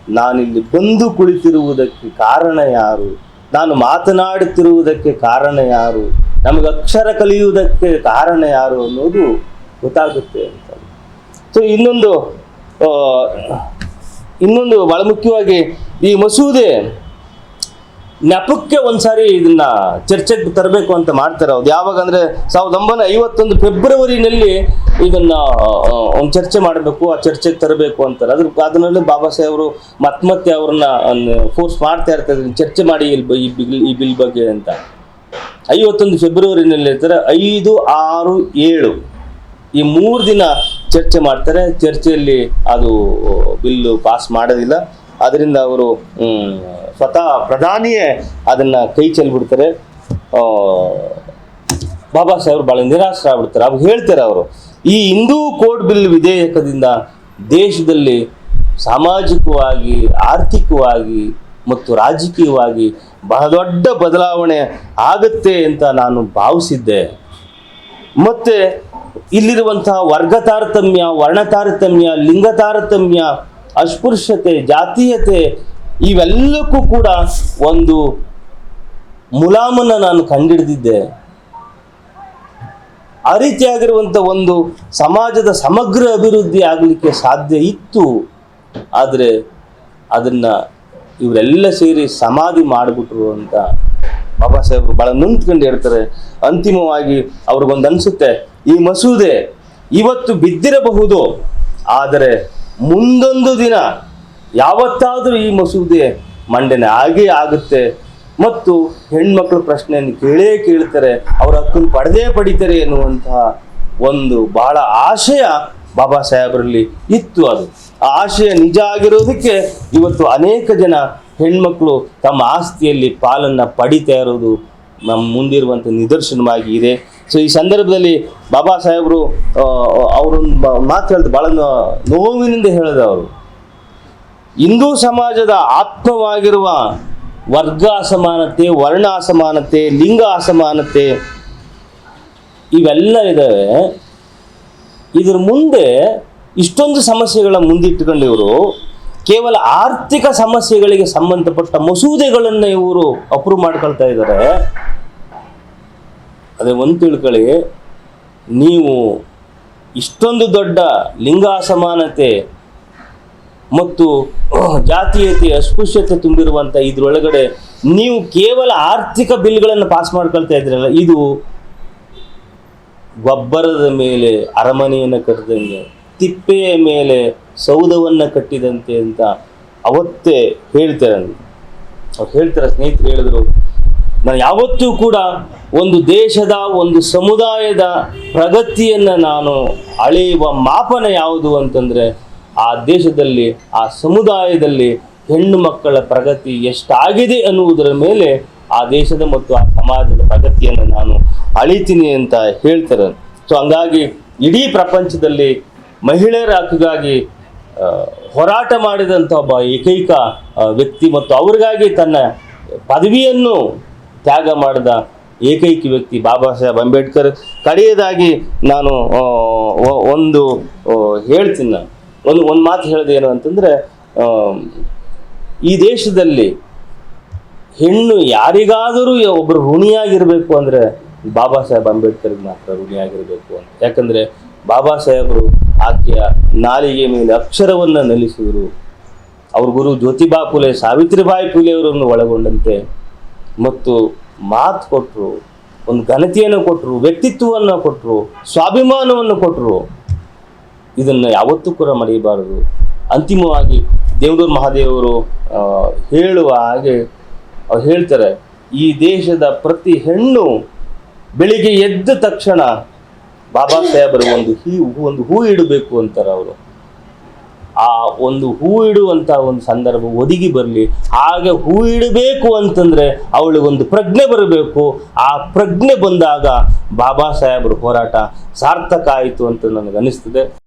ನಾನಿಲ್ಲಿ ಬಂದು ಕುಳಿತಿರುವುದಕ್ಕೆ ಕಾರಣ ಯಾರು? ನಾನು ಮಾತನಾಡುತ್ತಿರುವುದಕ್ಕೆ ಕಾರಣ ಯಾರು? ನಮಗೆ ಅಕ್ಷರ ಕಲಿಯುವುದಕ್ಕೆ ಕಾರಣ ಯಾರು ಅನ್ನೋದು ಗೊತ್ತಾಗುತ್ತೆ ಅಂತ. ಸೊ ಇನ್ನೊಂದು ಇನ್ನೊಂದು ಬಹಳ ಮುಖ್ಯವಾಗಿ ಈ ಮಸೂದೆ ನೆಪಕ್ಕೆ ಒಂದ್ಸಾರಿ ಇದನ್ನ ಚರ್ಚೆಗೆ ತರಬೇಕು ಅಂತ ಮಾಡ್ತಾರೆ ಅವ್ರು. ಯಾವಾಗ ಅಂದ್ರೆ ಸಾವಿರದ ಒಂಬೈನೂರ ಐವತ್ತೊಂದು ಫೆಬ್ರವರಿನಲ್ಲಿ ಇದನ್ನ ಒಂದು ಚರ್ಚೆ ಮಾಡಬೇಕು, ಆ ಚರ್ಚೆಗೆ ತರಬೇಕು ಅಂತಾರೆ. ಅದ್ರ ಅದನ್ನಲ್ಲಿ ಬಾಬಾ ಸಾಹೇಬರು ಮತ್ ಮತ್ತೆ ಅವ್ರನ್ನ ಫೋರ್ಸ್ ಮಾಡ್ತಾ ಇರ್ತಾರೆ. ಚರ್ಚೆ ಮಾಡಿ ಈ ಬಿಲ್ ಈ ಬಿಲ್ ಬಗ್ಗೆ ಅಂತ. ಐವತ್ತೊಂದು ಫೆಬ್ರವರಿನಲ್ಲಿ ಇರ್ತಾರೆ ಐದು ಆರು ಏಳು. ಈ ಮೂರು ದಿನ ಚರ್ಚೆ ಮಾಡ್ತಾರೆ. ಚರ್ಚೆಯಲ್ಲಿ ಅದು ಬಿಲ್ಲು ಪಾಸ್ ಮಾಡೋದಿಲ್ಲ. ಅದರಿಂದ ಅವರು ಸ್ವತಃ ಪ್ರಧಾನಿಯೇ ಅದನ್ನ ಕೈ ಚೆಲ್ಬಿಡ್ತಾರೆ. ಬಾಬಾ ಸಾಹೇಬ್ರು ಬಹಳ ನಿರಾಶರಾಗ್ಬಿಡ್ತಾರೆ ಅವ್ರು ಹೇಳ್ತಾರೆ ಅವರು, ಈ ಹಿಂದೂ ಕೋಡ್ ಬಿಲ್ ವಿಧೇಯಕದಿಂದ ದೇಶದಲ್ಲಿ ಸಾಮಾಜಿಕವಾಗಿ, ಆರ್ಥಿಕವಾಗಿ ಮತ್ತು ರಾಜಕೀಯವಾಗಿ ಬಹಳ ದೊಡ್ಡ ಬದಲಾವಣೆ ಆಗುತ್ತೆ ಅಂತ ನಾನು ಭಾವಿಸಿದ್ದೆ. ಮತ್ತೆ ಇಲ್ಲಿರುವಂತಹ ವರ್ಗ ತಾರತಮ್ಯ ವರ್ಣ ತಾರತಮ್ಯ ಲಿಂಗ ತಾರತಮ್ಯ ಅಸ್ಪೃಶ್ಯತೆ, ಜಾತೀಯತೆ ಇವೆಲ್ಲಕ್ಕೂ ಕೂಡ ಒಂದು ಮುಲಾಮನ್ನ ನಾನು ಕಂಡಿಡಿದಿದ್ದೆ. ಆ ರೀತಿಯಾಗಿರುವಂಥ ಒಂದು ಸಮಾಜದ ಸಮಗ್ರ ಅಭಿವೃದ್ಧಿ ಆಗಲಿಕ್ಕೆ ಸಾಧ್ಯ ಇತ್ತು. ಆದರೆ ಅದನ್ನ ಇವರೆಲ್ಲ ಸೇರಿ ಸಮಾಧಿ ಮಾಡಿಬಿಟ್ರು ಅಂತ ಬಾಬಾ ಸಾಹೇಬರು ಬಹಳ ನಿಂತ್ಕೊಂಡು ಹೇಳ್ತಾರೆ. ಅಂತಿಮವಾಗಿ ಅವ್ರಿಗೊಂದು ಅನ್ಸುತ್ತೆ ಈ ಮಸೂದೆ ಇವತ್ತು ಬಿದ್ದಿರಬಹುದು, ಆದರೆ ಮುಂದೊಂದು ದಿನ ಯಾವತ್ತಾದರೂ ಈ ಮಸೂದೆ ಮಂಡನೆ ಆಗೇ ಆಗುತ್ತೆ. ಮತ್ತು ಹೆಣ್ಮಕ್ಳ ಪ್ರಶ್ನೆಯನ್ನು ಕೇಳೇ ಕೇಳ್ತಾರೆ, ಅವರ ಹಕ್ಕನ್ನು ಪಡೆದೇ ಪಡಿತಾರೆ ಎನ್ನುವಂತಹ ಒಂದು ಬಹಳ ಆಶಯ ಬಾಬಾ ಸಾಹೇಬರಲ್ಲಿ ಇತ್ತು ಅದು. ಆ ಆಶಯ ನಿಜ ಆಗಿರೋದಕ್ಕೆ ಇವತ್ತು ಅನೇಕ ಜನ ಹೆಣ್ಮಕ್ಳು ತಮ್ಮ ಆಸ್ತಿಯಲ್ಲಿ ಪಾಲನ್ನು ಪಡಿತಾ ಇರೋದು ನಮ್ಮ ಮುಂದಿರುವಂಥ ನಿದರ್ಶನವಾಗಿ ಇದೆ. ಸೊ ಈ ಸಂದರ್ಭದಲ್ಲಿ ಬಾಬಾ ಸಾಹೇಬರು ಅವರೊಂದು ಮಾತು ಹೇಳ್ತಾರೆ ಭಾಳ ನೋವಿನಿಂದ ಹೇಳಿದ ಅವರು ಹಿಂದೂ ಸಮಾಜದ ಆತ್ಮವಾಗಿರುವ ವರ್ಗ ಅಸಮಾನತೆ ವರ್ಣ ಅಸಮಾನತೆ ಲಿಂಗ ಅಸಮಾನತೆ ಇವೆಲ್ಲ ಇದ್ದಾವೆ. ಇದ್ರ ಮುಂದೆ ಇಷ್ಟೊಂದು ಸಮಸ್ಯೆಗಳ ಮುಂದಿಟ್ಟುಕೊಂಡು ಇವರು ಕೇವಲ ಆರ್ಥಿಕ ಸಮಸ್ಯೆಗಳಿಗೆ ಸಂಬಂಧಪಟ್ಟ ಮಸೂದೆಗಳನ್ನು ಇವರು ಅಪ್ರೂವ್ ಮಾಡ್ಕೊಳ್ತಾ ಇದ್ದಾರೆ. ಅದೇ ಒಂದು ತಿಳ್ಕೊಳ್ಳಿ ನೀವು ಇಷ್ಟೊಂದು ದೊಡ್ಡ ಲಿಂಗ ಅಸಮಾನತೆ ಮತ್ತು ಜಾತೀಯತೆ ಅಸ್ಪೃಶ್ಯತೆ ತುಂಬಿರುವಂಥ ಇದರೊಳಗಡೆ ನೀವು ಕೇವಲ ಆರ್ಥಿಕ ಬಿಲ್ಗಳನ್ನು ಪಾಸ್ ಮಾಡ್ಕೊಳ್ತಾ ಇದ್ರಲ್ಲ ಇದು ಗೊಬ್ಬರದ ಮೇಲೆ ಅರಮನೆಯನ್ನು ಕಟ್ಟಿದಂಗೆ, ತಿಪ್ಪೆಯ ಮೇಲೆ ಸೌಧವನ್ನು ಕಟ್ಟಿದಂತೆ ಅಂತ ಅವತ್ತೇ ಹೇಳ್ತಾರೆ. ಅವ್ರು ಹೇಳ್ತಾರೆ, ಸ್ನೇಹಿತರು ಹೇಳಿದ್ರು ನಾನು ಯಾವತ್ತೂ ಕೂಡ ಒಂದು ದೇಶದ, ಒಂದು ಸಮುದಾಯದ ಪ್ರಗತಿಯನ್ನು ನಾನು ಅಳೆಯುವ ಮಾಪನ ಯಾವುದು ಅಂತಂದರೆ, ಆ ದೇಶದಲ್ಲಿ, ಆ ಸಮುದಾಯದಲ್ಲಿ ಹೆಣ್ಣು ಮಕ್ಕಳ ಪ್ರಗತಿ ಎಷ್ಟಾಗಿದೆ ಅನ್ನುವುದರ ಮೇಲೆ ಆ ದೇಶದ ಮತ್ತು ಆ ಸಮಾಜದ ಪ್ರಗತಿಯನ್ನು ನಾನು ಅಳಿತೀನಿ ಅಂತ ಹೇಳ್ತಾರೆ. ಸೊ ಹಂಗಾಗಿ ಇಡೀ ಪ್ರಪಂಚದಲ್ಲಿ ಮಹಿಳೆಯರ ಹಕ್ಕಿಗಾಗಿ ಹೋರಾಟ ಮಾಡಿದಂಥ ಒಬ್ಬ ಏಕೈಕ ವ್ಯಕ್ತಿ ಮತ್ತು ಅವರಿಗಾಗಿ ತನ್ನ ಪದವಿಯನ್ನು ತ್ಯಾಗ ಮಾಡಿದ ಏಕೈಕ ವ್ಯಕ್ತಿ ಬಾಬಾ ಸಾಹೇಬ್ ಅಂಬೇಡ್ಕರ್. ಕಡೆಯದಾಗಿ ನಾನು ಒಂದು ಹೇಳ್ತೀನಿ ನಾನು ಒಂದು ಒಂದು ಮಾತು ಹೇಳಿದೆ ಏನು ಅಂತಂದರೆ ಈ ದೇಶದಲ್ಲಿ ಹೆಣ್ಣು ಯಾರಿಗಾದರೂ ಒಬ್ಬರು ಋಣಿಯಾಗಿರಬೇಕು ಅಂದರೆ ಬಾಬಾ ಸಾಹೇಬ್ ಅಂಬೇಡ್ಕರ್ಗೆ ಮಾತ್ರ ಋಣಿಯಾಗಿರಬೇಕು ಅಂತ. ಯಾಕಂದರೆ ಬಾಬಾ ಸಾಹೇಬರು ಆಕೆಯ ನಾಲಿಗೆ ಮೇಲೆ ಅಕ್ಷರವನ್ನು ನಲಿಸಿದರು. ಅವ್ರ ಗುರು ಜ್ಯೋತಿಬಾ ಫುಲೆ, ಸಾವಿತ್ರಿಬಾಯಿ ಫುಲೆ ಅವರನ್ನು ಒಳಗೊಂಡಂತೆ ಮತ್ತು ಮಾತು ಕೊಟ್ಟರು ಒಂದು ಘನತೆಯನ್ನು ಕೊಟ್ಟರು ವ್ಯಕ್ತಿತ್ವವನ್ನು ಕೊಟ್ಟರು ಸ್ವಾಭಿಮಾನವನ್ನು ಕೊಟ್ಟರು ಇದನ್ನು ಯಾವತ್ತೂ ಕೂಡ ಮರೆಯಬಾರದು. ಅಂತಿಮವಾಗಿ ದೇವದೂರು ಮಹಾದೇವರು ಹೇಳುವ ಹಾಗೆ ಅವ್ರು ಹೇಳ್ತಾರೆ, ಈ ದೇಶದ ಪ್ರತಿ ಹೆಣ್ಣು ಬೆಳಿಗ್ಗೆ ಎದ್ದ ತಕ್ಷಣ ಬಾಬಾ ಸಾಹೇಬರು ಒಂದು ಹೀ, ಒಂದು ಹೂ ಇಡಬೇಕು ಅಂತಾರೆ ಅವರು. ಆ ಒಂದು ಹೂ ಇಡುವಂತ ಒಂದು ಸಂದರ್ಭ ಒದಗಿ ಬರಲಿ. ಹಾಗೆ ಹೂ ಇಡಬೇಕು ಅಂತಂದ್ರೆ ಅವಳಿಗೊಂದು ಪ್ರಜ್ಞೆ ಬರಬೇಕು. ಆ ಪ್ರಜ್ಞೆ ಬಂದಾಗ ಬಾಬಾ ಸಾಹೇಬ್ರ ಹೋರಾಟ ಸಾರ್ಥಕ ಆಯಿತು ಅಂತ ನನಗೆ ಅನಿಸ್ತದೆ